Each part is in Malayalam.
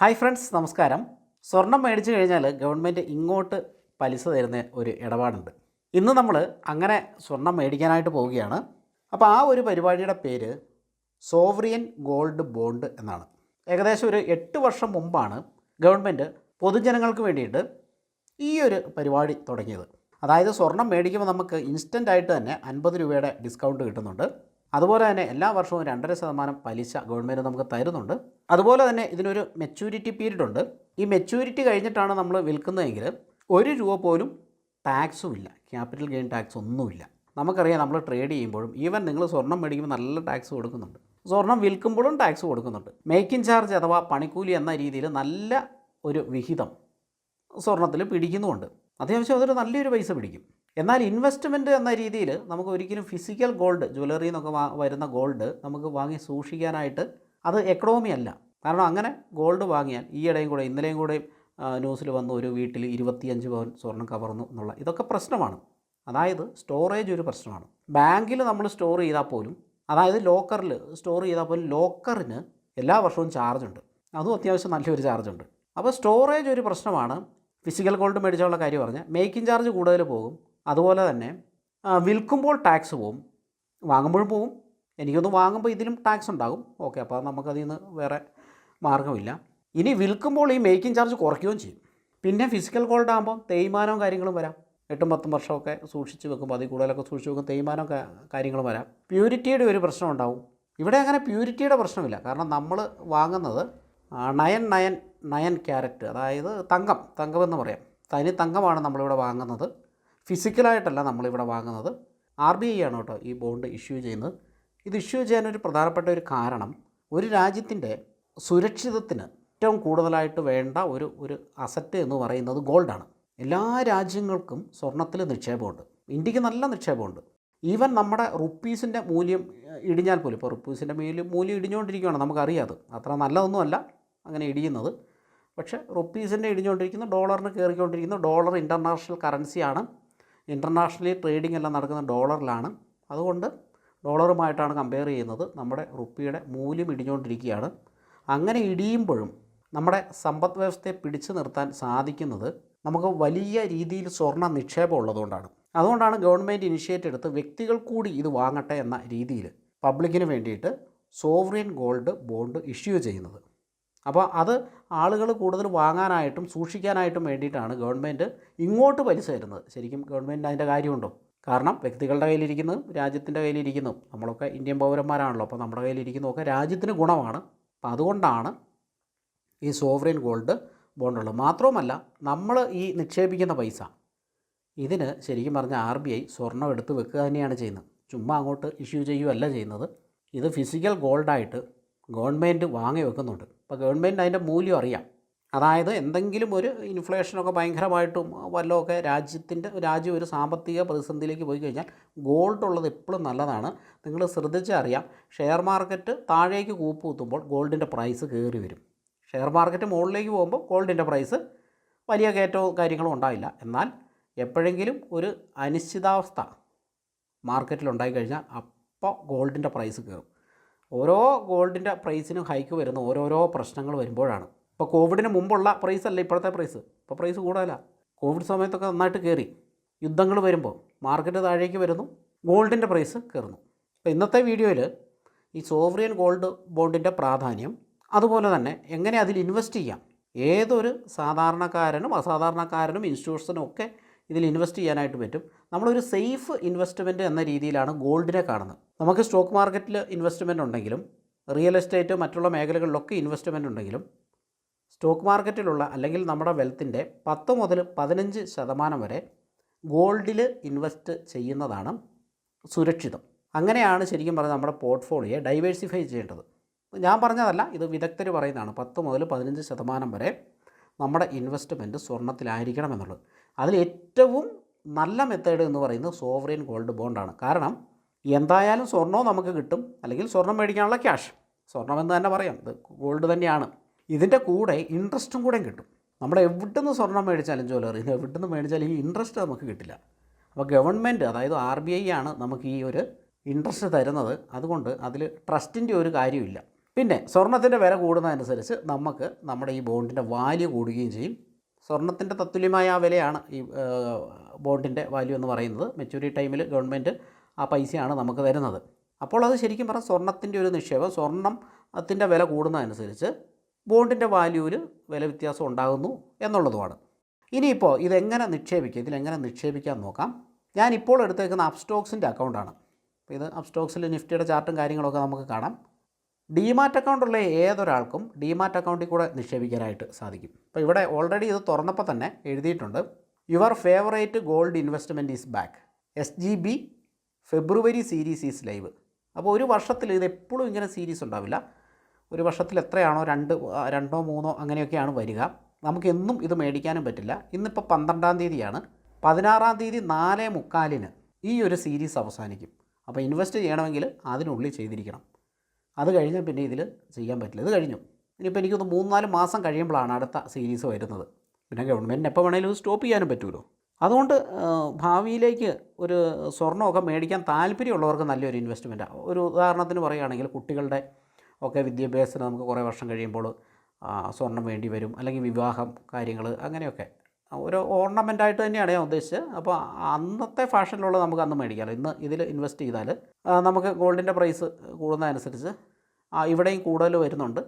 ഹായ് ഫ്രണ്ട്സ് നമസ്കാരം. സ്വർണം മേടിച്ചു കഴിഞ്ഞാൽ ഗവൺമെന്റ് ഇങ്ങോട്ട് പലിശ തരുന്ന ഒരു ഇടപാടുണ്ട്. ഇന്ന് നമ്മൾ അങ്ങനെ സ്വർണം മേടിക്കാനായിട്ട് പോവുകയാണ്. അപ്പോൾ ആ ഒരു പരിപാടിയുടെ പേര് സോവറിയൻ ഗോൾഡ് ബോണ്ട് എന്നാണ്. ഏകദേശം ഒരു എട്ട് വർഷം മുമ്പാണ് ഗവൺമെന്റ് പൊതുജനങ്ങൾക്ക് വേണ്ടിയിട്ട് ഈ ഒരു പരിപാടി തുടങ്ങിയത്. അതായത് സ്വർണം മേടിക്കുമ്പോൾ നമുക്ക് ഇൻസ്റ്റന്റ് ആയിട്ട് തന്നെ അൻപത് രൂപയുടെ ഡിസ്കൗണ്ട് കിട്ടുന്നുണ്ട്. അതുപോലെ തന്നെ എല്ലാ വർഷവും രണ്ടര ശതമാനം പലിശ ഗവൺമെന്റ് നമുക്ക് തരുന്നുണ്ട്. അതുപോലെ തന്നെ ഇതിനൊരു മെച്യൂരിറ്റി പീരീഡ് ഉണ്ട്. ഈ മെച്യൂരിറ്റി കഴിഞ്ഞിട്ടാണ് നമ്മൾ വിൽക്കുന്നതെങ്കിൽ ഒരു രൂപ പോലും ടാക്സും ഇല്ല. ക്യാപിറ്റൽ ഗെയിൻ ടാക്സ് ഒന്നുമില്ല. നമുക്കറിയാം നമ്മൾ ട്രേഡ് ചെയ്യുമ്പോഴും ഈവൻ നിങ്ങൾ സ്വർണം മേടിക്കുമ്പോൾ നല്ല ടാക്സ് കൊടുക്കുന്നുണ്ട്. സ്വർണം വിൽക്കുമ്പോഴും ടാക്സ് കൊടുക്കുന്നുണ്ട്. മേക്കിംഗ് ചാർജ് അഥവാ പണിക്കൂലി എന്ന രീതിയിൽ നല്ല ഒരു വിഹിതം സ്വർണത്തിൽ പിടിക്കുന്നുമുണ്ട്. അത്യാവശ്യം അതൊരു നല്ലൊരു പൈസ പിടിക്കും. എന്നാൽ ഇൻവെസ്റ്റ്മെന്റ് എന്ന രീതിയിൽ നമുക്ക് ഒരിക്കലും ഫിസിക്കൽ ഗോൾഡ് ജ്വല്ലറി എന്നൊക്കെ വരുന്ന ഗോൾഡ് നമുക്ക് വാങ്ങി സൂക്ഷിക്കാനായിട്ട് അത് എക്കണോമി അല്ല. കാരണം അങ്ങനെ ഗോൾഡ് വാങ്ങിയാൽ ഈയിടെയും കൂടെ ഇന്നലെയും കൂടെയും ന്യൂസിൽ വന്ന ഒരു വീട്ടിൽ ഇരുപത്തിയഞ്ച് പവൻ സ്വർണം കവർന്നു എന്നുള്ള ഇതൊക്കെ പ്രശ്നമാണ്. അതായത് സ്റ്റോറേജ് ഒരു പ്രശ്നമാണ്. ബാങ്കിൽ നമ്മൾ സ്റ്റോർ ചെയ്താൽ പോലും അതായത് ലോക്കറിൽ സ്റ്റോർ ചെയ്താൽ പോലും ലോക്കറിന് എല്ലാ വർഷവും ചാർജുണ്ട് അതും അത്യാവശ്യം നല്ലൊരു ചാർജുണ്ട് അപ്പോൾ സ്റ്റോറേജ് ഒരു പ്രശ്നമാണ്. ഫിസിക്കൽ ഗോൾഡ് മേടിച്ചുള്ള കാര്യം പറഞ്ഞാൽ മേക്കിംഗ് ചാർജ് കൂടുതൽ പോകും. അതുപോലെ തന്നെ വിൽക്കുമ്പോൾ ടാക്സ് പോവും. വാങ്ങുമ്പോഴും പോവും. എനിക്കൊന്ന് വാങ്ങുമ്പോൾ ഇതിലും ടാക്സ് ഉണ്ടാകും. ഓക്കെ അപ്പോൾ നമുക്കതിൽ നിന്ന് വേറെ മാർഗമില്ല. ഇനി വിൽക്കുമ്പോൾ ഈ മേക്കിംഗ് ചാർജ് കുറയ്ക്കുകയും ചെയ്യും. പിന്നെ ഫിസിക്കൽ ഗോൾഡ് ആകുമ്പോൾ തേയ്മാനവും കാര്യങ്ങളും വരാം. എട്ടും പത്തും വർഷമൊക്കെ സൂക്ഷിച്ച് വെക്കുമ്പോൾ അതിൽ കൂടുതലൊക്കെ സൂക്ഷിച്ച് വെക്കും തേയ്മാനം കാ- കാര്യങ്ങളും വരാം. പ്യൂരിറ്റിയുടെ ഒരു പ്രശ്നം ഉണ്ടാവും. ഇവിടെ അങ്ങനെ പ്യൂരിറ്റിയുടെ പ്രശ്നമില്ല. കാരണം നമ്മൾ വാങ്ങുന്നത് നയൻ നയൻ നയൻ ക്യാരറ്റ് അതായത് തങ്കം തങ്കമെന്ന് പറയാം. തനി തങ്കമാണ് നമ്മളിവിടെ വാങ്ങുന്നത്. ഫിസിക്കലായിട്ടല്ല നമ്മളിവിടെ വാങ്ങുന്നത്. ആർ ബി ഐ ആണ് കേട്ടോ ഈ ബോണ്ട് ഇഷ്യൂ ചെയ്യുന്നത്. ഇത് ഇഷ്യൂ ചെയ്യാനൊരു പ്രധാനപ്പെട്ട ഒരു കാരണം ഒരു രാജ്യത്തിന്റെ സുരക്ഷിതത്തിന് ഏറ്റവും കൂടുതലായിട്ട് വേണ്ട ഒരു ഒരു അസറ്റ് എന്ന് പറയുന്നത് ഗോൾഡാണ് എല്ലാ രാജ്യങ്ങൾക്കും സ്വർണത്തിൽ നിക്ഷേപമുണ്ട്. ഇന്ത്യയ്ക്ക് നല്ല നിക്ഷേപമുണ്ട്. ഈവൻ നമ്മുടെ റുപ്പീസിന്റെ മൂല്യം ഇടിഞ്ഞാൽ പോലും ഇപ്പോൾ റുപ്പീസിന്റെ മൂല്യം മൂല്യം ഇടിഞ്ഞുകൊണ്ടിരിക്കുകയാണ് നമുക്കറിയാം അത്. അത്ര നല്ലതൊന്നുമല്ല അങ്ങനെ ഇടിയുന്നത്. പക്ഷേ റുപ്പീസിന്റെ ഇടിഞ്ഞുകൊണ്ടിരിക്കുന്ന ഡോളറിന് കയറിക്കൊണ്ടിരിക്കുന്നു ഡോളർ ഇന്റർനാഷണൽ കറൻസിയാണ് ഇന്റർനാഷണലി ട്രേഡിംഗ് എല്ലാം നടക്കുന്ന ഡോളറിലാണ്. അതുകൊണ്ട് ഡോളറുമായിട്ടാണ് കമ്പയർ ചെയ്യുന്നത്. നമ്മുടെ റുപ്പിയുടെ മൂല്യം ഇടിഞ്ഞുകൊണ്ടിരിക്കുകയാണ്. അങ്ങനെ ഇടിയുമ്പോഴും നമ്മുടെ സമ്പദ് വ്യവസ്ഥയെ പിടിച്ചു നിർത്താൻ സാധിക്കുന്നത് നമുക്ക് വലിയ രീതിയിൽ സ്വർണ നിക്ഷേപം ഉള്ളതുകൊണ്ടാണ്. അതുകൊണ്ടാണ് ഗവൺമെന്റ് ഇനിഷ്യേറ്റ് എടുത്ത് വ്യക്തികൾ കൂടി ഇത് വാങ്ങട്ടെ എന്ന രീതിയിൽ പബ്ലിക്കിന് വേണ്ടിയിട്ട് സോവറിയൻ ഗോൾഡ് ബോണ്ട് ഇഷ്യൂ ചെയ്യുന്നത്. അപ്പോൾ അത് ആളുകൾ കൂടുതൽ വാങ്ങാനായിട്ടും സൂക്ഷിക്കാനായിട്ടും വേണ്ടിയിട്ടാണ് ഗവൺമെന്റ് ഇങ്ങോട്ട് പലിശ തരുന്നത്. ശരിക്കും ഗവൺമെന്റ് അതിന്റെ കാര്യമുണ്ടോ? കാരണം വ്യക്തികളുടെ കയ്യിലിരിക്കുന്നതും രാജ്യത്തിന്റെ കയ്യിലിരിക്കുന്നതും നമ്മളൊക്കെ ഇന്ത്യൻ പൗരന്മാരാണല്ലോ അപ്പോൾ നമ്മുടെ കയ്യിലിരിക്കുന്നതൊക്കെ രാജ്യത്തിന് ഗുണമാണ്. അപ്പോൾ അതുകൊണ്ടാണ് ഈ സോവറിൻ ഗോൾഡ് ബോണ്ടുള്ളത്. മാത്രവുമല്ല നമ്മൾ ഈ നിക്ഷേപിക്കുന്ന പൈസ ഇതിന് ശരിക്കും പറഞ്ഞാൽ ആർ ബി ഐ സ്വർണം എടുത്ത് വെക്കുക തന്നെയാണ് ചെയ്യുന്നത്. ചുമ്മാ അങ്ങോട്ട് ഇഷ്യൂ ചെയ്യുകയല്ല ചെയ്യുന്നത്. ഇത് ഫിസിക്കൽ ഗോൾഡായിട്ട് ഗവൺമെന്റ് വാങ്ങി വെക്കുന്നുണ്ട്. അപ്പോൾ ഗവൺമെന്റ് അതിന്റെ മൂല്യം അറിയാം. അതായത് എന്തെങ്കിലും ഒരു ഇൻഫ്ലേഷനൊക്കെ ഭയങ്കരമായിട്ടും വല്ലതൊക്കെ രാജ്യത്തിന്റെ രാജ്യം ഒരു സാമ്പത്തിക പ്രതിസന്ധിയിലേക്ക് പോയി കഴിഞ്ഞാൽ ഗോൾഡ് ഉള്ളത് എപ്പോഴും നല്ലതാണ്. നിങ്ങൾ ശ്രദ്ധിച്ചറിയാം ഷെയർ മാർക്കറ്റ് താഴേക്ക് കൂപ്പ് കുത്തുമ്പോൾ ഗോൾഡിന്റെ പ്രൈസ് കയറി വരും. ഷെയർ മാർക്കറ്റ് മുകളിലേക്ക് പോകുമ്പോൾ ഗോൾഡിന്റെ പ്രൈസ് വലിയ കയറ്റവും കാര്യങ്ങളും ഉണ്ടാവില്ല. എന്നാൽ എപ്പോഴെങ്കിലും ഒരു അനിശ്ചിതാവസ്ഥ മാർക്കറ്റിൽ ഉണ്ടായിക്കഴിഞ്ഞാൽ അപ്പോൾ ഗോൾഡിന്റെ പ്രൈസ് കയറും. ഓരോ ഗോൾഡിന്റെ പ്രൈസിനും ഹൈക്ക് വരുന്ന ഓരോരോ പ്രശ്നങ്ങൾ വരുമ്പോഴാണ്. ഇപ്പോൾ കോവിഡിന് മുമ്പുള്ള പ്രൈസ് അല്ല ഇപ്പോഴത്തെ പ്രൈസ്? ഇപ്പോൾ പ്രൈസ് കൂടുതലല്ല കോവിഡ് സമയത്തൊക്കെ നന്നായിട്ട് കയറി. യുദ്ധങ്ങൾ വരുമ്പോൾ മാർക്കറ്റ് താഴേക്ക് വരുന്നു ഗോൾഡിന്റെ പ്രൈസ് കയറുന്നു. അപ്പോൾ ഇന്നത്തെ വീഡിയോയിൽ ഈ സോവറിയൻ ഗോൾഡ് ബോണ്ടിന്റെ പ്രാധാന്യം അതുപോലെ തന്നെ എങ്ങനെ അതിൽ ഇൻവെസ്റ്റ് ചെയ്യാം ഏതൊരു സാധാരണക്കാരനും അസാധാരണക്കാരനും ഇൻസ്റ്റിറ്റ്യൂഷനും ഒക്കെ ഇതിൽ ഇൻവെസ്റ്റ് ചെയ്യാനായിട്ട് പറ്റും. നമ്മളൊരു സേഫ് ഇൻവെസ്റ്റ്മെന്റ് എന്ന രീതിയിലാണ് ഗോൾഡിനെ കാണുന്നത്. നമുക്ക് സ്റ്റോക്ക് മാർക്കറ്റിൽ ഇൻവെസ്റ്റ്മെന്റ് ഉണ്ടെങ്കിലും റിയൽ എസ്റ്റേറ്റ് മറ്റുള്ള മേഖലകളിലൊക്കെ ഇൻവെസ്റ്റ്മെന്റ് ഉണ്ടെങ്കിലും സ്റ്റോക്ക് മാർക്കറ്റിലുള്ള അല്ലെങ്കിൽ നമ്മുടെ വെൽത്തിന്റെ പത്ത് മുതൽ പതിനഞ്ച് ശതമാനം വരെ ഗോൾഡിൽ ഇൻവെസ്റ്റ് ചെയ്യുന്നതാണ് സുരക്ഷിതം. അങ്ങനെയാണ് ശരിക്കും പറഞ്ഞാൽ നമ്മുടെ പോർട്ട്ഫോളിയോ ഡൈവേഴ്സിഫൈ ചെയ്യേണ്ടത്. ഞാൻ പറഞ്ഞതല്ല ഇത് വിദഗ്ധർ പറയുന്നതാണ്. പത്ത് മുതൽ പതിനഞ്ച് ശതമാനം വരെ നമ്മുടെ ഇൻവെസ്റ്റ്മെന്റ് സ്വർണത്തിലായിരിക്കണം എന്നുള്ളത് അതിൽ ഏറ്റവും നല്ല മെത്തേഡ് എന്ന് പറയുന്നത് സോവറിയൻ ഗോൾഡ് ബോണ്ടാണ് കാരണം എന്തായാലും സ്വർണവും നമുക്ക് കിട്ടും. അല്ലെങ്കിൽ സ്വർണം മേടിക്കാനുള്ള ക്യാഷ് സ്വർണമെന്ന് തന്നെ പറയാം. ഇത് ഗോൾഡ് തന്നെയാണ്. ഇതിന്റെ കൂടെ ഇൻട്രസ്റ്റും കൂടെ കിട്ടും. നമ്മൾ എവിടുന്ന് സ്വർണം മേടിച്ചാലും ജ്വല്ലറി എവിടുന്ന് മേടിച്ചാലും ഈ ഇൻട്രസ്റ്റ് നമുക്ക് കിട്ടില്ല. അപ്പോൾ ഗവൺമെന്റ് അതായത് ആർ ബി ഐ ആണ് നമുക്ക് ഈ ഒരു ഇൻട്രസ്റ്റ് തരുന്നത്. അതുകൊണ്ട് അതിൽ ട്രസ്റ്റിന്റെ ഒരു കാര്യമില്ല പിന്നെ സ്വർണത്തിന്റെ വില കൂടുന്നതനുസരിച്ച് നമുക്ക് നമ്മുടെ ഈ ബോണ്ടിന്റെ വാല്യൂ കൂടുകയും ചെയ്യും. സ്വർണത്തിന്റെ തത്തുല്യമായ ആ വിലയാണ് ഈ ബോണ്ടിന്റെ വാല്യൂ എന്ന് പറയുന്നത്. മെച്യൂരിറ്റി ടൈമിൽ ഗവൺമെന്റ് ആ പൈസയാണ് നമുക്ക് തരുന്നത്. അപ്പോൾ അത് ശരിക്കും പറഞ്ഞാൽ സ്വർണത്തിന്റെ ഒരു നിക്ഷേപം സ്വർണത്തിന്റെ വില കൂടുന്നതനുസരിച്ച് ബോണ്ടിന്റെ വാല്യൂവിൽ വില വ്യത്യാസം ഉണ്ടാകുന്നു എന്നുള്ളതുമാണ്. ഇനിയിപ്പോൾ ഇതെങ്ങനെ നിക്ഷേപിക്കുക ഇതിലെങ്ങനെ നിക്ഷേപിക്കാൻ നോക്കാം. ഞാനിപ്പോൾ എടുത്തേക്കുന്ന അപ്സ്റ്റോക്സിന്റെ അക്കൗണ്ടാണ് ഇത് അപ്സ്റ്റോക്സിൽ നിഫ്റ്റിയുടെ ചാർട്ടും കാര്യങ്ങളൊക്കെ നമുക്ക് കാണാം. ഡിമാറ്റ് അക്കൗണ്ടുള്ള ഏതൊരാൾക്കും ഡിമാറ്റ് അക്കൗണ്ടിൽ കൂടെ നിക്ഷേപിക്കാനായിട്ട് സാധിക്കും. അപ്പോൾ ഇവിടെ ഓൾറെഡി ഇത് തുറന്നപ്പോൾ തന്നെ എഴുതിയിട്ടുണ്ട് your favourite gold investment is back S G B February series is live അപ്പോൾ ഒരു വർഷത്തിൽ ഇത് എപ്പോഴും ഇങ്ങനെ സീരീസ് ഉണ്ടാവില്ല. ഒരു വർഷത്തിൽ എത്രയാണോ രണ്ട് രണ്ടോ മൂന്നോ അങ്ങനെയൊക്കെയാണ് വരിക. നമുക്ക് എന്നും ഇത് മേടിക്കാനും പറ്റില്ല. ഇന്നിപ്പോൾ പന്ത്രണ്ടാം തീയതിയാണ്. പതിനാറാം തീയതി നാല് മുക്കാലിന് ഈ ഒരു സീരീസ് അവസാനിക്കും. അപ്പോൾ ഇൻവെസ്റ്റ് ചെയ്യണമെങ്കിൽ അതിനുള്ളിൽ ചെയ്തിരിക്കണം. അത് കഴിഞ്ഞാൽ പിന്നെ ഇതിൽ ചെയ്യാൻ പറ്റില്ല. ഇത് കഴിഞ്ഞു. ഇനിയിപ്പോൾ എനിക്കൊന്ന് മൂന്നാൽ മാസം കഴിയുമ്പോഴാണ് അടുത്ത സീരീസ് വരുന്നത്. പിന്നെ ഗവൺമെന്റിന് എപ്പോൾ വേണേലും സ്റ്റോപ്പ് ചെയ്യാനും പറ്റുമല്ലോ അതുകൊണ്ട് ഭാവിയിലേക്ക് ഒരു സ്വർണമൊക്കെ മേടിക്കാൻ താല്പര്യമുള്ളവർക്ക് നല്ലൊരു ഇൻവെസ്റ്റ്മെന്റാണ് ഒരു ഉദാഹരണത്തിന് പറയുകയാണെങ്കിൽ കുട്ടികളുടെ ഒക്കെ വിദ്യാഭ്യാസത്തിന് നമുക്ക് കുറേ വർഷം കഴിയുമ്പോൾ സ്വർണം വേണ്ടി വരും. അല്ലെങ്കിൽ വിവാഹം കാര്യങ്ങൾ അങ്ങനെയൊക്കെ. ഒരു ഓർണമെന്റായിട്ട് തന്നെയാണ് ഞാൻ ഉദ്ദേശിച്ചത്. അപ്പോൾ അന്നത്തെ ഫാഷനിലുള്ള നമുക്ക് അന്ന് മേടിക്കാമല്ലോ ഇന്ന് ഇതിൽ ഇൻവെസ്റ്റ് ചെയ്താൽ നമുക്ക് ഗോൾഡിന്റെ പ്രൈസ് കൂടുന്നതനുസരിച്ച് ഇവിടെയും കൂടുതൽ വരുന്നുണ്ട്.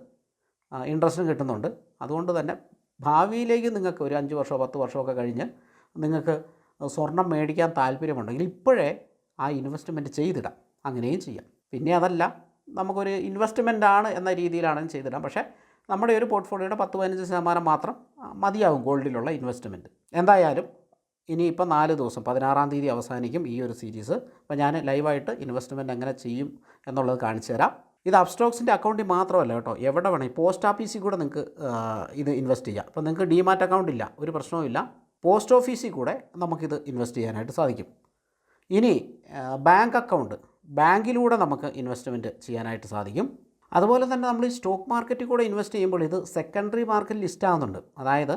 ഇൻട്രസ്റ്റും കിട്ടുന്നുണ്ട്. അതുകൊണ്ട് തന്നെ ഭാവിയിലേക്ക് നിങ്ങൾക്ക് ഒരു അഞ്ച് വർഷമോ പത്ത് വർഷമൊക്കെ കഴിഞ്ഞ് നിങ്ങൾക്ക് സ്വർണം മേടിക്കാൻ താല്പര്യമുണ്ടെങ്കിൽ ഇപ്പോഴേ ആ ഇൻവെസ്റ്റ്മെന്റ് ചെയ്തിടാം. അങ്ങനെയും ചെയ്യാം. പിന്നെ അതല്ല നമുക്കൊരു ഇൻവെസ്റ്റ്മെന്റ് ആണ് എന്ന രീതിയിലാണെങ്കിലും ചെയ്തിടാം. പക്ഷേ നമ്മുടെ ഒരു പോർട്ട്ഫോളിയോയുടെ പത്ത് പതിനഞ്ച് ശതമാനം മാത്രം മതിയാവും ഗോൾഡിലുള്ള ഇൻവെസ്റ്റ്മെന്റ് എന്തായാലും ഇനി ഇനിയിപ്പോൾ നാല് ദിവസം പതിനാറാം തീയതി അവസാനിക്കും ഈ ഒരു സീരീസ് അപ്പോൾ ഞാൻ ലൈവായിട്ട് ഇൻവെസ്റ്റ്മെന്റ് എങ്ങനെ ചെയ്യും എന്നുള്ളത് കാണിച്ചു തരാം. ഇത് അപ്സ്റ്റോക്സിന്റെ അക്കൗണ്ടിൽ മാത്രമല്ല കേട്ടോ. എവിടെ വേണമെങ്കിൽ പോസ്റ്റ് ഓഫീസിൽ കൂടെ നിങ്ങൾക്ക് ഇത് ഇൻവെസ്റ്റ് ചെയ്യാം. അപ്പോൾ നിങ്ങൾക്ക് ഡിമാറ്റ് അക്കൗണ്ട് ഇല്ല ഒരു പ്രശ്നവുമില്ല പോസ്റ്റ് ഓഫീസിൽ കൂടെ നമുക്കിത് ഇൻവെസ്റ്റ് ചെയ്യാനായിട്ട് സാധിക്കും. ഇനി ബാങ്ക് അക്കൗണ്ട്. ബാങ്കിലൂടെ നമുക്ക് ഇൻവെസ്റ്റ്മെന്റ് ചെയ്യാനായിട്ട് സാധിക്കും. അതുപോലെ തന്നെ നമ്മൾ ഈ സ്റ്റോക്ക് മാർക്കറ്റിൽ കൂടെ ഇൻവെസ്റ്റ് ചെയ്യുമ്പോൾ ഇത് സെക്കൻഡറി മാർക്കറ്റ് ലിസ്റ്റ് ആവുന്നുണ്ട്. അതായത്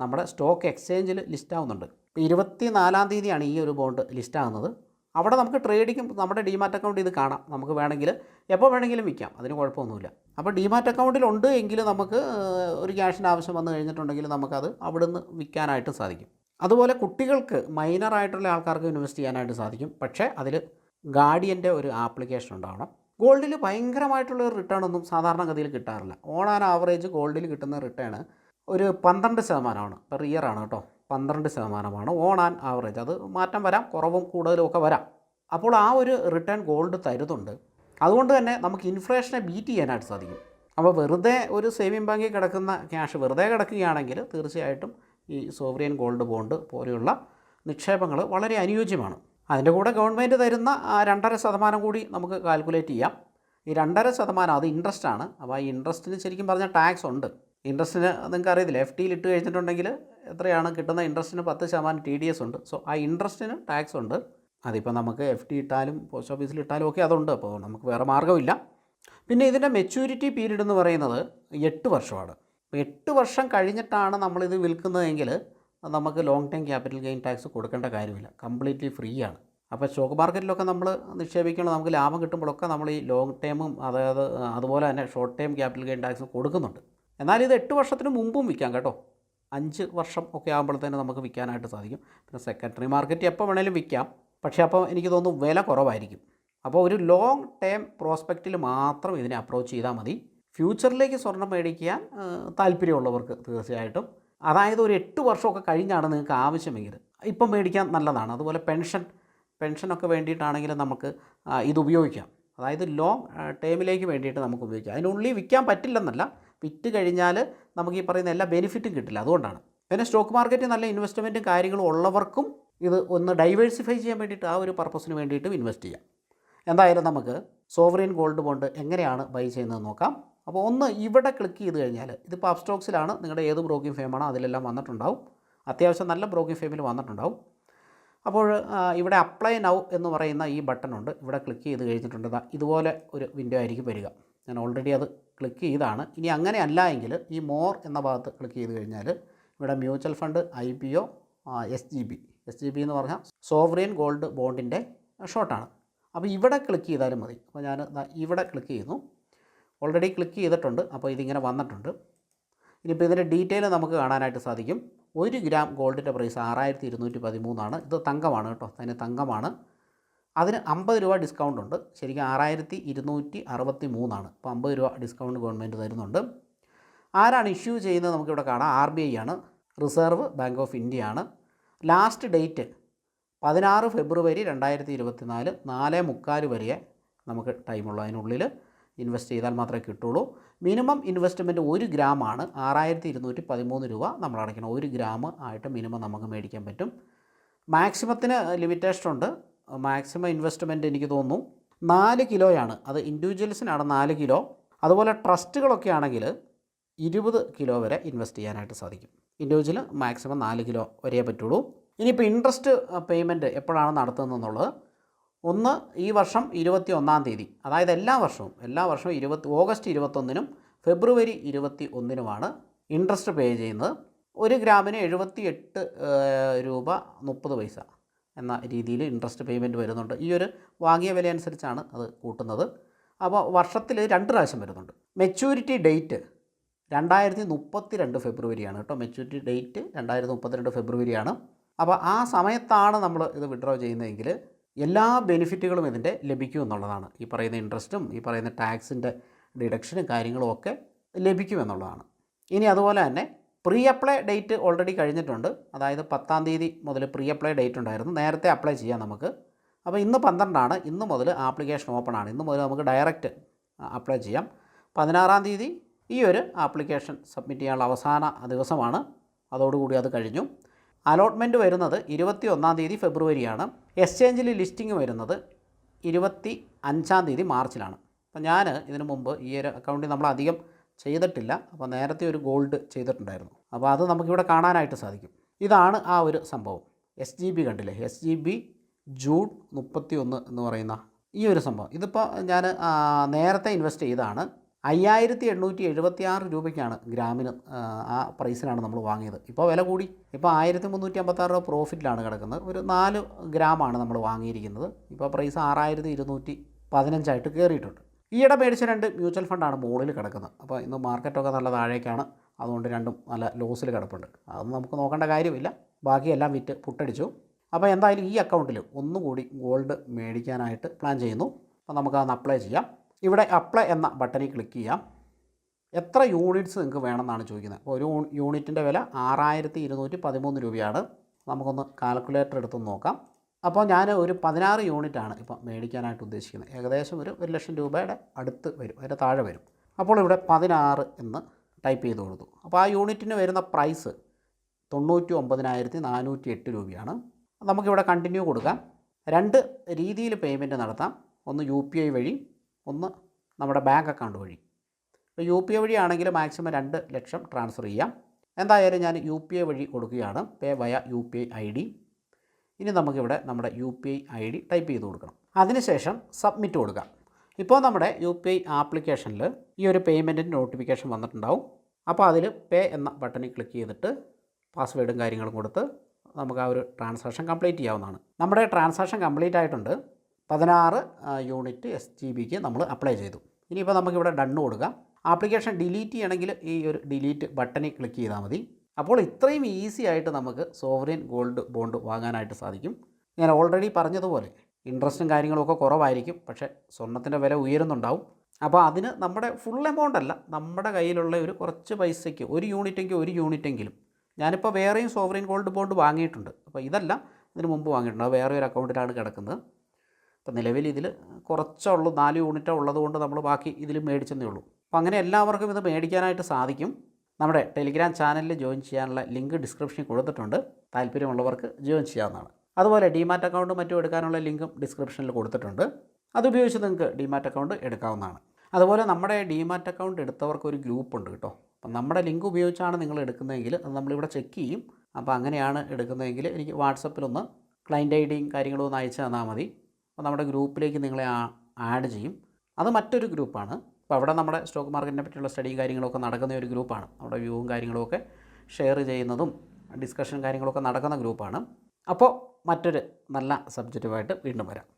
നമ്മുടെ സ്റ്റോക്ക് എക്സ്ചേഞ്ചിൽ ലിസ്റ്റ് ആവുന്നുണ്ട്. ഇപ്പോൾ ഇരുപത്തി നാലാം തീയതിയാണ് ഈ ഒരു ബോണ്ട് ലിസ്റ്റ് ആകുന്നത് അവിടെ നമുക്ക് ട്രേഡിങ്ങും നമ്മുടെ ഡിമാറ്റ് അക്കൗണ്ട് ഇത് കാണാം. നമുക്ക് വേണമെങ്കിൽ എപ്പോൾ വേണമെങ്കിലും വിൽക്കാം. അതിന് കുഴപ്പമൊന്നുമില്ല. അപ്പോൾ ഡിമാറ്റ് അക്കൗണ്ടിലുണ്ട് എങ്കിൽ നമുക്ക് ഒരു ക്യാഷിന്റെ ആവശ്യം വന്നു കഴിഞ്ഞിട്ടുണ്ടെങ്കിൽ നമുക്കത് അവിടുന്ന് വിൽക്കാനായിട്ട് സാധിക്കും. അതുപോലെ കുട്ടികൾക്ക് മൈനറായിട്ടുള്ള ആൾക്കാർക്ക് ഇൻവെസ്റ്റ് ചെയ്യാനായിട്ട് സാധിക്കും. പക്ഷേ അതിൽ ഗാർഡിയന്റെ ഒരു ആപ്ലിക്കേഷൻ ഉണ്ടാവണം. ഗോൾഡിൽ ഭയങ്കരമായിട്ടുള്ള റിട്ടേൺ ഒന്നും സാധാരണഗതിയിൽ കിട്ടാറില്ല. ഓൺ ആൻ ആവറേജ് ഗോൾഡിൽ കിട്ടുന്ന റിട്ടേൺ ഒരു പന്ത്രണ്ട് ശതമാനമാണ്. പെർ ഇയർ ആണ് കേട്ടോ. പന്ത്രണ്ട് ശതമാനമാണ്. ഓൺ ആൻഡ് ആവറേജ് അത് മാറ്റം വരാം കുറവും കൂടുതലും ഒക്കെ വരാം. അപ്പോൾ ആ ഒരു റിട്ടേൺ ഗോൾഡ് തരുന്നുണ്ട്. അതുകൊണ്ട് തന്നെ നമുക്ക് ഇൻഫ്ലേഷനെ ബീറ്റ് ചെയ്യാനായിട്ട് സാധിക്കും. അപ്പോൾ വെറുതെ ഒരു സേവിങ് ബാങ്കിൽ കിടക്കുന്ന ക്യാഷ് വെറുതെ കിടക്കുകയാണെങ്കിൽ തീർച്ചയായിട്ടും ഈ സോവറിയൻ ഗോൾഡ് ബോണ്ട് പോലെയുള്ള നിക്ഷേപങ്ങൾ വളരെ അനുയോജ്യമാണ്. അതിന്റെ കൂടെ ഗവൺമെന്റ് തരുന്ന ആ രണ്ടര ശതമാനം കൂടി നമുക്ക് കാൽക്കുലേറ്റ് ചെയ്യാം. ഈ രണ്ടര ശതമാനം അത് ഇൻട്രസ്റ്റ് ആണ്. അപ്പോൾ ആ ഇൻട്രസ്റ്റിന് ശരിക്കും പറഞ്ഞാൽ ടാക്സ് ഉണ്ട്. ഇൻട്രസ്റ്റിന് നിങ്ങൾക്ക് അറിയത്തില്ല എഫ് ടിയിൽ ഇട്ട് കഴിഞ്ഞിട്ടുണ്ടെങ്കിൽ എത്രയാണ് കിട്ടുന്ന ഇൻട്രസ്റ്റിന് പത്ത് ശതമാനം ടി ഡി എസ് ഉണ്ട്. സോ ആ ഇൻട്രസ്റ്റിന് ടാക്സ് ഉണ്ട്. അതിപ്പോൾ നമുക്ക് എഫ് ഡി ഇട്ടാലും പോസ്റ്റ് ഓഫീസിൽ ഇട്ടാലും ഒക്കെ അതുണ്ട്. അപ്പോൾ നമുക്ക് വേറെ മാർഗമില്ല. പിന്നെ ഇതിന്റെ മെച്യൂരിറ്റി പീരീഡ് എന്ന് പറയുന്നത് എട്ട് വർഷമാണ്. അപ്പോൾ എട്ട് വർഷം കഴിഞ്ഞിട്ടാണ് നമ്മളിത് വിൽക്കുന്നതെങ്കിൽ നമുക്ക് long time capital gain tax കൊടുക്കേണ്ട കാര്യമില്ല. കംപ്ലീറ്റ്ലി ഫ്രീ ആണ്. അപ്പോൾ സ്റ്റോക്ക് മാർക്കറ്റിലൊക്കെ നമ്മൾ നിക്ഷേപിക്കുമ്പോൾ നമുക്ക് ലാഭം കിട്ടുമ്പോഴൊക്കെ നമ്മൾ ഈ ലോങ് ടൈമും അതായത് അതുപോലെ തന്നെ short time capital gain tax കൊടുക്കുന്നുണ്ട്. എന്നാൽ ഇത് എട്ട് വർഷത്തിന് മുമ്പും വിൽക്കാം കേട്ടോ. അഞ്ച് വർഷം ഒക്കെ ആകുമ്പോഴത്തേന് നമുക്ക് വിൽക്കാനായിട്ട് സാധിക്കും. പിന്നെ സെക്കൻഡറി മാർക്കറ്റ് എപ്പോൾ വേണേലും വിൽക്കാം. പക്ഷേ അപ്പോൾ എനിക്ക് തോന്നുന്നു വില കുറവായിരിക്കും. അപ്പോൾ ഒരു ലോങ് ടേം പ്രോസ്പെക്റ്റിൽ മാത്രം ഇതിനെ അപ്രോച്ച് ചെയ്താൽ മതി. ഫ്യൂച്ചറിലേക്ക് സ്വർണം മേടിക്കാൻ താല്പര്യമുള്ളവർക്ക് തീർച്ചയായിട്ടും. അതായത് ഒരു എട്ട് വർഷമൊക്കെ കഴിഞ്ഞാണ് നിങ്ങൾക്ക് ആവശ്യമെങ്കിൽ ഇപ്പം മേടിക്കാൻ നല്ലതാണ്. അതുപോലെ പെൻഷൻ പെൻഷനൊക്കെ വേണ്ടിയിട്ടാണെങ്കിലും നമുക്ക് ഇത് ഉപയോഗിക്കാം. അതായത് ലോങ് ടേമിലേക്ക് വേണ്ടിയിട്ട് നമുക്ക് ഉപയോഗിക്കാം. അതിനുള്ളിൽ വിൽക്കാൻ പറ്റില്ലെന്നല്ല. വിറ്റ് കഴിഞ്ഞാൽ നമുക്ക് ഈ പറയുന്ന എല്ലാ ബെനിഫിറ്റും കിട്ടില്ല. അതുകൊണ്ടാണ്. പിന്നെ സ്റ്റോക്ക് മാർക്കറ്റ് നല്ല ഇൻവെസ്റ്റ്മെന്റും കാര്യങ്ങളും ഉള്ളവർക്കും ഇത് ഒന്ന് ഡൈവേഴ്സിഫൈ ചെയ്യാൻ വേണ്ടിയിട്ട് ആ ഒരു പർപ്പസിന് വേണ്ടിയിട്ടും ഇൻവെസ്റ്റ് ചെയ്യാം. എന്തായാലും നമുക്ക് സോവറിയൻ ഗോൾഡ് ബോണ്ട് എങ്ങനെയാണ് ബൈ ചെയ്യുന്നത് നോക്കാം. അപ്പോൾ ഒന്ന് ഇവിടെ ക്ലിക്ക് ചെയ്ത് കഴിഞ്ഞാൽ ഇതിപ്പോൾ അപ്സ്റ്റോക്സിലാണ് നിങ്ങളുടെ ഏത് ബ്രോക്കിംഗ് ഫേമാണോ അതിലെല്ലാം വന്നിട്ടുണ്ടാവും. അത്യാവശ്യം നല്ല ബ്രോക്കിംഗ് ഫേമിൽ വന്നിട്ടുണ്ടാവും. അപ്പോൾ ഇവിടെ അപ്ലൈ നൗ എന്ന് പറയുന്ന ഈ ബട്ടൺ ഉണ്ട്. ഇവിടെ ക്ലിക്ക് ചെയ്ത് കഴിഞ്ഞിട്ടുണ്ട്. ഇതുപോലെ ഒരു വിൻഡോ ആയിരിക്കും വരിക. ഞാൻ ഓൾറെഡി അത് ക്ലിക്ക് ചെയ്താണ്. ഇനി അങ്ങനെ അല്ല എങ്കിൽ ഈ മോർ എന്ന ഭാഗത്ത് ക്ലിക്ക് ചെയ്ത് കഴിഞ്ഞാൽ ഇവിടെ mutual fund I P O S G B S G B എന്ന് പറഞ്ഞാൽ സോവറിയൻ ഗോൾഡ് ബോണ്ടിന്റെ ഷോർട്ടാണ് അപ്പോൾ ഇവിടെ ക്ലിക്ക് ചെയ്താലും മതി. അപ്പോൾ ഞാൻ ഇവിടെ ക്ലിക്ക് ചെയ്യുന്നു. ഓൾറെഡി ക്ലിക്ക് ചെയ്തിട്ടുണ്ട്. അപ്പോൾ ഇതിങ്ങനെ വന്നിട്ടുണ്ട്. ഇനിയിപ്പോൾ ഇതിന്റെ ഡീറ്റെയിൽ നമുക്ക് കാണാനായിട്ട് സാധിക്കും. ഒരു ഗ്രാം ഗോൾഡിന്റെ പ്രൈസ് ആറായിരത്തി ഇരുന്നൂറ്റി പതിമൂന്നാണ്. ഇത് തങ്കമാണ് കേട്ടോ. അതിന് തങ്കമാണ്. അതിന് അമ്പത് രൂപ ഡിസ്കൗണ്ട് ഉണ്ട് ശരിക്കും ആറായിരത്തി ഇരുന്നൂറ്റി അറുപത്തി മൂന്നാണ് അപ്പോൾ അമ്പത് രൂപ ഡിസ്കൗണ്ട് ഗവൺമെന്റ് തരുന്നുണ്ട്. ആരാണ് ഇഷ്യൂ ചെയ്യുന്നത് നമുക്കിവിടെ കാണാം. ആർ ബി ഐ ആണ്. റിസർവ് ബാങ്ക് ഓഫ് ഇന്ത്യ ആണ് ലാസ്റ്റ് ഡേറ്റ് പതിനാറ് ഫെബ്രുവരി രണ്ടായിരത്തി ഇരുപത്തി നാല് നാല് മുക്കാൽ വരെ നമുക്ക് ടൈമുള്ളൂ. അതിനുള്ളിൽ ഇൻവെസ്റ്റ് ചെയ്താൽ മാത്രമേ കിട്ടുള്ളൂ. മിനിമം ഇൻവെസ്റ്റ്മെന്റ് ഒരു ഗ്രാമാണ് ആറായിരത്തി ഇരുന്നൂറ്റി പതിമൂന്ന് രൂപ നമ്മൾ അടയ്ക്കണം. ഒരു ഗ്രാം ആയിട്ട് മിനിമം നമുക്ക് മേടിക്കാൻ പറ്റും. മാക്സിമത്തിന് ലിമിറ്റേഷൻ ഉണ്ട്. മാക്സിമം ഇൻവെസ്റ്റ്മെന്റ് എനിക്ക് തോന്നുന്നു. നാല് കിലോയാണ്. അത് ഇൻഡിവിജ്വൽസിനാണ് നാല് കിലോ. അതുപോലെ ട്രസ്റ്റുകളൊക്കെ ആണെങ്കിൽ ഇരുപത് കിലോ വരെ ഇൻവെസ്റ്റ് ചെയ്യാനായിട്ട് സാധിക്കും. ഇൻഡിവിജ്വൽ മാക്സിമം നാല് കിലോ വരെയേ പറ്റുള്ളൂ. ഇനിയിപ്പോൾ ഇൻട്രസ്റ്റ് പേയ്മെന്റ് എപ്പോഴാണ് നടത്തുന്നതെന്നുള്ളത്. ഒന്ന് ഈ വർഷം ഇരുപത്തി ഒന്നാം തീയതി. അതായത് എല്ലാ വർഷവും. എല്ലാ വർഷവും ഇരുപത്തി ഓഗസ്റ്റ് ഇരുപത്തൊന്നിനും ഫെബ്രുവരി ഇരുപത്തി ഒന്നിനുമാണ് ഇൻട്രസ്റ്റ് പേ ചെയ്യുന്നത്. ഒരു ഗ്രാമിന് എഴുപത്തി എട്ട് രൂപ മുപ്പത് പൈസ. എന്ന രീതിയിൽ ഇൻട്രസ്റ്റ് പേയ്മെന്റ് വരുന്നുണ്ട്. ഈ ഒരു വാങ്ങിയ വില അനുസരിച്ചാണ് അത് കൂട്ടുന്നത്. അപ്പോൾ വർഷത്തിൽ രണ്ട് പ്രാവശ്യം വരുന്നുണ്ട്. മെച്യൂരിറ്റി ഡേറ്റ് രണ്ടായിരത്തി മുപ്പത്തി രണ്ട് ഫെബ്രുവരിയാണ് കേട്ടോ. മെച്യൂരിറ്റി ഡേറ്റ് രണ്ടായിരത്തി മുപ്പത്തിരണ്ട് ഫെബ്രുവരിയാണ്. അപ്പോൾ ആ സമയത്താണ് നമ്മൾ ഇത് വിഡ്രോ ചെയ്യുന്നതെങ്കിൽ എല്ലാ ബെനിഫിറ്റുകളും ഇതിന്റെ ലഭിക്കുമെന്നുള്ളതാണ് ഈ പറയുന്ന ഇൻട്രസ്റ്റും ഈ പറയുന്ന ടാക്സിന്റെ ഡിഡക്ഷനും കാര്യങ്ങളും ഒക്കെ ലഭിക്കുമെന്നുള്ളതാണ് ഇനി അതുപോലെ തന്നെ പ്രീ അപ്ലൈ ഡേറ്റ് ഓൾറെഡി കഴിഞ്ഞിട്ടുണ്ട്. അതായത് പത്താം തീയതി മുതൽ പ്രീ അപ്ലൈ ഡേറ്റ് ഉണ്ടായിരുന്നു. നേരത്തെ അപ്ലൈ ചെയ്യാം നമുക്ക്. അപ്പോൾ ഇന്ന് പന്ത്രണ്ടാണ്. ഇന്ന് മുതൽ ആപ്ലിക്കേഷൻ ഓപ്പൺ ആണ്. ഇന്ന് മുതൽ നമുക്ക് ഡയറക്റ്റ് അപ്ലൈ ചെയ്യാം. പതിനാറാം തീയതി ഈ ഒരു ആപ്ലിക്കേഷൻ സബ്മിറ്റ് ചെയ്യാനുള്ള അവസാന ദിവസമാണ്. അതോടുകൂടി അത് കഴിഞ്ഞു. അലോട്ട്മെന്റ് വരുന്നത് ഇരുപത്തി ഒന്നാം തീയതി ഫെബ്രുവരിയാണ്. എക്സ്ചേഞ്ചിൽ ലിസ്റ്റിംഗ് വരുന്നത് ഇരുപത്തി അഞ്ചാം തീയതി മാർച്ചിലാണ്. അപ്പോൾ ഞാൻ ഇതിനു മുമ്പ് ഈ ഒരു അക്കൗണ്ടിൽ നമ്മൾ അധികം ചെയ്തിട്ടില്ല. അപ്പോൾ നേരത്തെ ഒരു ഗോൾഡ് ചെയ്തിട്ടുണ്ടായിരുന്നു. അപ്പോൾ അത് നമുക്കിവിടെ കാണാനായിട്ട് സാധിക്കും. ഇതാണ് ആ ഒരു സംഭവം. എസ് ജി ബി കണ്ടില്ലേ? എസ് ജി ബി ജൂൺ മുപ്പത്തി ഒന്ന് എന്ന് പറയുന്ന ഈ ഒരു സംഭവം. ഇതിപ്പോൾ ഞാൻ നേരത്തെ ഇൻവെസ്റ്റ് ചെയ്താണ് അയ്യായിരത്തി എണ്ണൂറ്റി എഴുപത്തി ആറ് രൂപയ്ക്കാണ് ഗ്രാമിന് ആ, പ്രൈസിനാണ് നമ്മൾ വാങ്ങിയത്. ഇപ്പോൾ വില കൂടി. ഇപ്പോൾ ആയിരത്തി മുന്നൂറ്റി അമ്പത്താറ് രൂപ പ്രോഫിറ്റിലാണ് കിടക്കുന്നത്. ഒരു നാല് ഗ്രാമാണ് നമ്മൾ വാങ്ങിയിരിക്കുന്നത്. ഇപ്പോൾ പ്രൈസ് ആറായിരത്തി ഇരുന്നൂറ്റി പതിനഞ്ചായിട്ട് കയറിയിട്ടുണ്ട്. ഈയിടെ മേടിച്ച രണ്ട് മ്യൂച്വൽ ഫണ്ടാണ് മുകളിൽ കിടക്കുന്നത്. അപ്പോൾ ഇന്ന് മാർക്കറ്റൊക്കെ നല്ല താഴേക്കാണ്. അതുകൊണ്ട് രണ്ടും നല്ല ലോസിൽ കിടപ്പുണ്ട്. അതൊന്നും നമുക്ക് നോക്കേണ്ട കാര്യമില്ല. ബാക്കിയെല്ലാം വിറ്റ് പുട്ടടിച്ചു. അപ്പോൾ എന്തായാലും ഈ അക്കൗണ്ടിൽ ഒന്നുകൂടി ഗോൾഡ് മേടിക്കാനായിട്ട് പ്ലാൻ ചെയ്യുന്നു. അപ്പോൾ നമുക്ക് നമുക്കതൊന്ന് അപ്ലൈ ചെയ്യാം. ഇവിടെ അപ്ലൈ എന്ന ബട്ടണിൽ ക്ലിക്ക് ചെയ്യാം. എത്ര യൂണിറ്റ്സ് നിങ്ങൾക്ക് വേണമെന്നാണ് ചോദിക്കുന്നത്. അപ്പോൾ ഒരു യൂണിറ്റിന്റെ വില ആറായിരത്തി ഇരുന്നൂറ്റി പതിമൂന്ന് രൂപയാണ്. നമുക്കൊന്ന് കാൽക്കുലേറ്റർ എടുത്ത് നോക്കാം. അപ്പോൾ ഞാൻ ഒരു പതിനാറ് യൂണിറ്റാണ് ഇപ്പോൾ മേടിക്കാനായിട്ട് ഉദ്ദേശിക്കുന്നത്. ഏകദേശം ഒരു ഒരു ലക്ഷം രൂപയുടെ അടുത്ത് വരും അതിന്റെ താഴെ വരും. അപ്പോൾ ഇവിടെ പതിനാറ് എന്ന് ടൈപ്പ് ചെയ്ത് കൊടുത്തു. അപ്പോൾ ആ യൂണിറ്റിന് വരുന്ന പ്രൈസ് തൊണ്ണൂറ്റി ഒമ്പതിനായിരത്തി നാനൂറ്റി എട്ട് രൂപയാണ്. നമുക്കിവിടെ കണ്ടിന്യൂ കൊടുക്കാം. രണ്ട് രീതിയിൽ പേയ്മെന്റ് നടത്താം. ഒന്ന് യു പി ഐ വഴി ഒന്ന് നമ്മുടെ ബാങ്ക് അക്കൗണ്ട് വഴി. ഇപ്പോൾ യു പി ഐ വഴിയാണെങ്കിൽ മാക്സിമം രണ്ട് ലക്ഷം ട്രാൻസ്ഫർ ചെയ്യാം. എന്തായാലും ഞാൻ യു പി ഐ വഴി കൊടുക്കുകയാണ്. Pay via U P I I D. ഇനി നമുക്കിവിടെ നമ്മുടെ U P I I D type ചെയ്ത് കൊടുക്കണം. അതിനുശേഷം സബ്മിറ്റ് കൊടുക്കാം. ഇപ്പോൾ നമ്മുടെ യു പി ഐ ആപ്ലിക്കേഷനിൽ ഈ ഒരു പേയ്മെന്റിന്റെ നോട്ടിഫിക്കേഷൻ വന്നിട്ടുണ്ടാവും. അപ്പോൾ അതിൽ പേ എന്ന ബട്ടണിൽ ക്ലിക്ക് ചെയ്തിട്ട് പാസ്വേഡും കാര്യങ്ങളും കൊടുത്ത് നമുക്ക് ആ ഒരു ട്രാൻസാക്ഷൻ കംപ്ലീറ്റ് ചെയ്യാവുന്നതാണ്. നമ്മുടെ ട്രാൻസാക്ഷൻ കംപ്ലീറ്റ് ആയിട്ടുണ്ട്. പതിനാറ് യൂണിറ്റ് എസ് ജി ബിക്ക് നമ്മൾ അപ്ലൈ ചെയ്തു. ഇനിയിപ്പോൾ നമുക്കിവിടെ ഡണ്ണ് കൊടുക്കാം. ആപ്ലിക്കേഷൻ ഡിലീറ്റ് ചെയ്യണമെങ്കിൽ ഈ ഒരു ഡിലീറ്റ് ബട്ടണിൽ ക്ലിക്ക് ചെയ്താൽ മതി. അപ്പോൾ ഇത്രയും ഈസി ആയിട്ട് നമുക്ക് സോവറിൻ ഗോൾഡ് ബോണ്ട് വാങ്ങാനായിട്ട് സാധിക്കും. ഞാൻ ഓൾറെഡി പറഞ്ഞതുപോലെ ഇൻട്രസ്റ്റും കാര്യങ്ങളൊക്കെ കുറവായിരിക്കും പക്ഷേ സ്വർണത്തിന്റെ വില ഉയരുന്നുണ്ടാവും. അപ്പോൾ അതിന് നമ്മുടെ ഫുൾ എമൗണ്ട് അല്ല നമ്മുടെ കയ്യിലുള്ള ഒരു കുറച്ച് പൈസയ്ക്ക് ഒരു യൂണിറ്റെങ്കിൽ ഒരു യൂണിറ്റെങ്കിലും ഞാനിപ്പോൾ വേറെയും സോവറിൻ ഗോൾഡ് ബോണ്ട് വാങ്ങിയിട്ടുണ്ട്. അപ്പോൾ ഇതല്ല ഇതിന് മുമ്പ് വാങ്ങിയിട്ടുണ്ട്. വേറെ ഒരു അക്കൗണ്ടിലാണ് കിടക്കുന്നത്. അപ്പോൾ നിലവിൽ ഇതിൽ കുറച്ചുള്ളൂ നാല് യൂണിറ്റോ ഉള്ളതുകൊണ്ട് നമ്മൾ ബാക്കി ഇതിൽ മേടിച്ചെന്നേ ഉള്ളൂ. അപ്പോൾ അങ്ങനെ എല്ലാവർക്കും ഇത് മേടിക്കാനായിട്ട് സാധിക്കും. നമ്മുടെ ടെലിഗ്രാം ചാനലിൽ ജോയിൻ ചെയ്യാനുള്ള ലിങ്ക് ഡിസ്ക്രിപ്ഷനിൽ കൊടുത്തിട്ടുണ്ട്. താല്പര്യമുള്ളവർക്ക് ജോയിൻ ചെയ്യാവുന്നതാണ്. അതുപോലെ ഡിമാറ്റ് അക്കൗണ്ട് മറ്റും എടുക്കാനുള്ള ലിങ്കും ഡിസ്ക്രിപ്ഷനിൽ കൊടുത്തിട്ടുണ്ട്. അതുപയോഗിച്ച് നിങ്ങൾക്ക് ഡിമാറ്റ് അക്കൗണ്ട് എടുക്കാവുന്നതാണ്. അതുപോലെ നമ്മുടെ ഡിമാറ്റ് അക്കൗണ്ട് എടുത്തവർക്ക് ഒരു ഗ്രൂപ്പ് ഉണ്ട് കേട്ടോ. അപ്പം നമ്മുടെ ലിങ്ക് ഉപയോഗിച്ചാണ് നിങ്ങൾ എടുക്കുന്നതെങ്കിൽ അത് നമ്മളിവിടെ ചെക്ക് ചെയ്യും. അപ്പോൾ അങ്ങനെയാണ് എടുക്കുന്നതെങ്കിൽ എനിക്ക് വാട്സപ്പിലൊന്ന് ക്ലയന്റ് ഐ ഡിയും കാര്യങ്ങളും ഒന്ന് അയച്ചു തന്നാൽ മതി. അപ്പോൾ നമ്മുടെ ഗ്രൂപ്പിലേക്ക് നിങ്ങളെ ആഡ് ചെയ്യും. അത് മറ്റൊരു ഗ്രൂപ്പാണ്. അപ്പോൾ അവിടെ നമ്മുടെ സ്റ്റോക്ക് മാർക്കറ്റിനെ പറ്റിയുള്ള സ്റ്റഡിയും കാര്യങ്ങളൊക്കെ നടക്കുന്ന ഒരു ഗ്രൂപ്പാണ്. നമ്മുടെ വ്യൂവും കാര്യങ്ങളൊക്കെ ഷെയർ ചെയ്യുന്നതും ഡിസ്കഷൻ കാര്യങ്ങളൊക്കെ നടക്കുന്ന ഗ്രൂപ്പാണ്. അപ്പോൾ മറ്റൊരു നല്ല സബ്ജക്റ്റുമായിട്ട് വീണ്ടും വരാം.